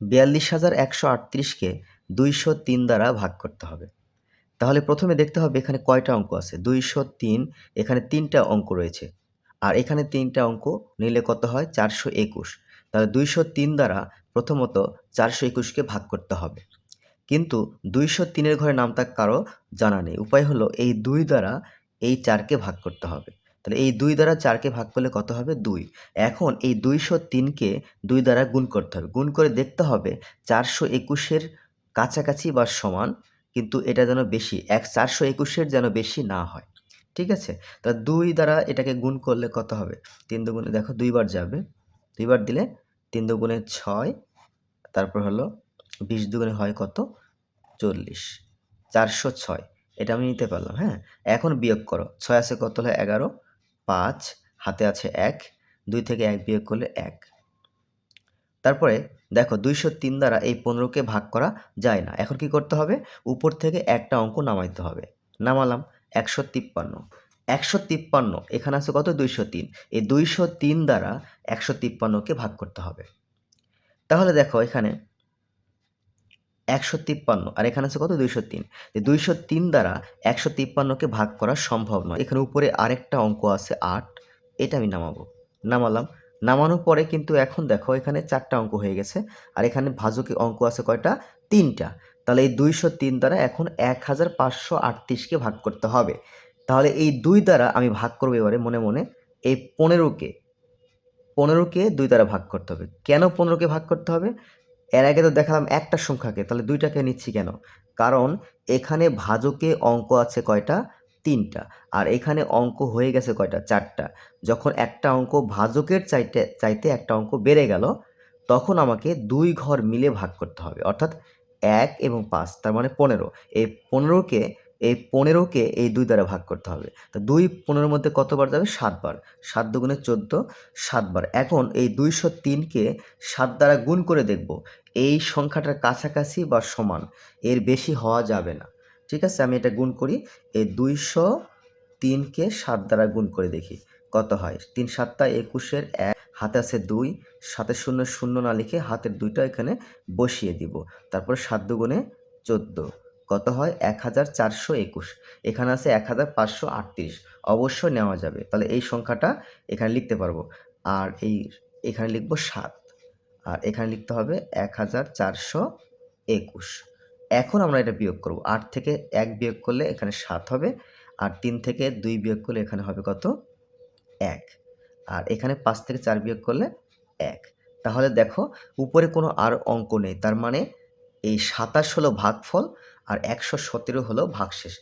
বিয়াল্লিশ হাজার একশো আটত্রিশকে দুইশো তিন দ্বারা ভাগ করতে হবে। তাহলে প্রথমে দেখতে হবে এখানে কয়টা অঙ্ক আছে? দুইশো তিন, এখানে তিনটা অঙ্ক রয়েছে। আর এখানে তিনটা অঙ্ক নিলে কত হয়? চারশো একুশ। তাহলে দুইশো তিন দ্বারা প্রথমত চারশো একুশকে ভাগ করতে হবে। কিন্তু দুইশো তিনের ঘরে নামতা কারও জানা নেই। উপায় হলো এই দুই দ্বারা এই চারকে ভাগ করতে হবে। তাহলে এই দুই দ্বারা চারকে ভাগ করলে কত হবে? দুই। এখন এই দুইশো তিনকে দুই দ্বারা গুণ করতে হবে। গুণ করে দেখতে হবে চারশো একুশের কাছাকাছি বা সমান, কিন্তু এটা যেন বেশি। এক চারশো একুশের যেন বেশি না হয়। ঠিক আছে? তা দুই দ্বারা এটাকে গুণ করলে কত হবে? তিন দুগুণে, দেখো দুইবার যাবে। দুইবার দিলে তিন দুগুণে ছয়, তারপর হলো বিশ দুগুণে হয় কত? চল্লিশ। চারশো ছয়। এটা আমি নিতে পারলাম হ্যাঁ? এখন বিয়োগ করো। ছয় আছে কত হলো? এগারো। পাঁচ, হাতে আছে এক, দুই থেকে এক বিয়োগ করলে এক। তারপরে দেখো দুইশো তিন দ্বারা এই পনেরোকে ভাগ করা যায় না। এখন কি করতে হবে? উপর থেকে একটা অঙ্ক নামাইতে হবে। নামালাম একশো তিপ্পান্ন। একশো তিপ্পান্ন, এখানে আছে কত? দুইশো তিন। এই দুইশো তিন দ্বারা একশো তিপ্পান্নকে ভাগ করতে হবে। তাহলে দেখো এখানে একশো তিপ্পান্ন, আর এখানে আছে কত? দুইশো তিন। দুইশো তিন দ্বারা একশো তিপ্পান্নকে ভাগ করা সম্ভব নয়। এখানে উপরে আরেকটা অঙ্ক আছে, আট। এটা আমি নামাবো। নামালাম। নামানোর পরে কিন্তু এখন দেখো, এখানে চারটা অঙ্ক হয়ে গেছে, আর এখানে ভাজকে অঙ্ক আছে কয়টা? তিনটা। তাহলে এই দুইশো তিন দ্বারা এখন এক হাজার পাঁচশো আটত্রিশকে ভাগ করতে হবে। তাহলে এই দুই দ্বারা আমি ভাগ করব এবারে মনে মনে, এই পনেরোকে পনেরোকে দুই দ্বারা ভাগ করতে হবে। কেন পনেরোকে ভাগ করতে হবে? এর আগে তো দেখালাম একটা সংখ্যাকে, তাহলে দুইটাকে নিচ্ছি কেন? কারণ এখানে ভাজকে অঙ্ক আছে কয়টা? তিনটা। আর এখানে অঙ্ক হয়ে গেছে কয়টা? চারটা। যখন একটা অঙ্ক ভাজকের চাইতে চাইতে একটা অঙ্ক বেড়ে গেল, তখন আমাকে দুই ঘর মিলে ভাগ করতে হবে। অর্থাৎ এক এবং পাঁচ, তার মানে পনেরো। এই পনেরোকে এই পনেরোকে এই দুই দ্বারা ভাগ করতে হবে। তো দুই পনেরোর মধ্যে কতবার যাবে? সাতবার। সাত দুগুণে চোদ্দ, সাতবার। এখন এই দুইশো তিনকে সাত দ্বারা গুণ করে দেখব, এই সংখ্যাটার কাছাকাছি বা সমান, এর বেশি হওয়া যাবে না। ঠিক আছে? আমি এটা গুণ করি, এই দুইশো তিনকে সাত দ্বারা গুণ করে দেখি, কত হয়? তিন সাতটা একুশের এক, হাতে আছে দুই সাথে শূন্য শূন্য না লিখে হাতের দুইটা এখানে বসিয়ে দিব। তারপর সাত দুগুণে চোদ্দ। কত হয়? এক হাজার চারশো একুশ। এখানে আছে এক হাজার পাঁচশো আটত্রিশ। অবশ্যই নেওয়া যাবে। তাহলে এই সংখ্যাটা এখানে লিখতে পারব। আর এই এখানে লিখব সাত। আর এখানে লিখতে হবে এক হাজার চারশো একুশ। এখন আমরা এটা বিয়োগ করব। আট থেকে এক বিয়োগ করলে এখানে সাত হবে। আর তিন থেকে দুই বিয়োগ করলে এখানে হবে কত? এক। আর এখানে পাঁচ থেকে চার বিয়োগ করলে এক। তাহলে দেখো, উপরে কোনো আর অঙ্ক নেই। তার মানে এই সাতাশ হলো ভাগফল। আর একশো সতেরো হলো ভাগশেষ।